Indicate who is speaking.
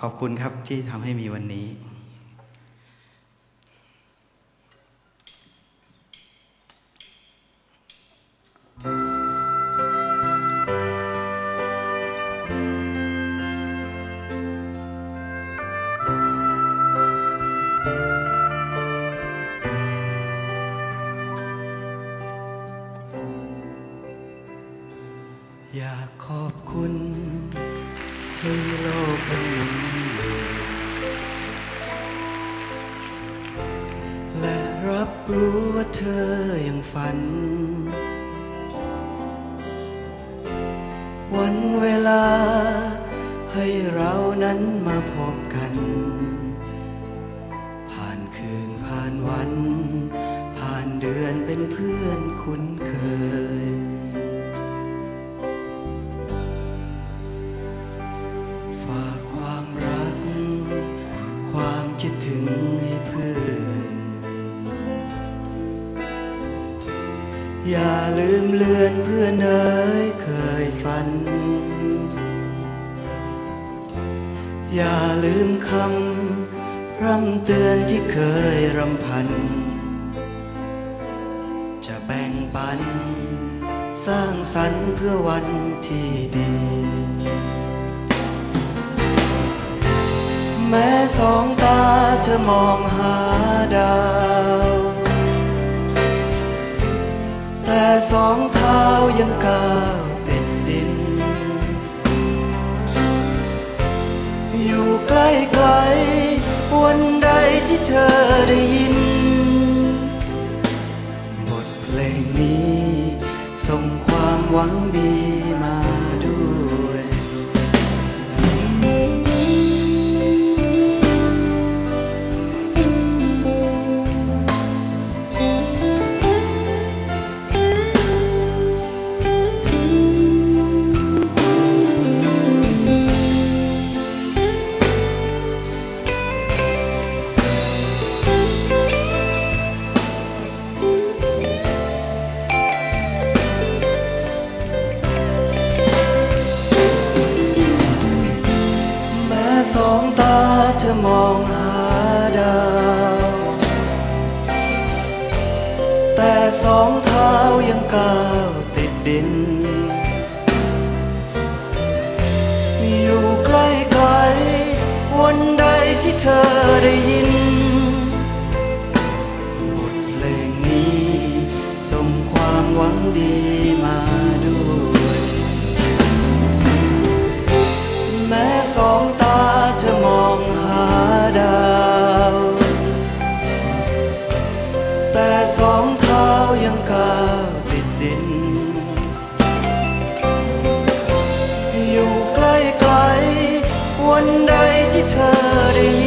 Speaker 1: ขอบคุณครับที่ทำให้มีวันนี้ อยากขอบคุณที่โลกมัน รู้ว่าเธอยังฝัน วันเวลาให้เรานั้นมาพบกัน ผ่านคืนผ่านวัน ผ่านเดือนเป็นเพื่อนคุ้นเคย ฝากความรัก ความคิดถึง อย่าลืมเลือนเพื่อนเอ๋ยเคยฝัน อย่าลืมคำพร่ำเตือนที่เคยรำพัน จะแบ่งปัน สร้างสรรค์เพื่อวันที่ดี แม้สองตาเธอมองหาดาว สองเท้ายังก้าวติดดิน อยู่ใกล้ไกลๆวันใดที่เธอได้ยิน บทเพลงนี้ส่งความหวังดีมา ธอมองหาดาว แต่สองเท้ายังก้าวติดดิน อยู่ใกล้ไกลวันใดที่เธอได้ยิน ที่เธอได้ยิน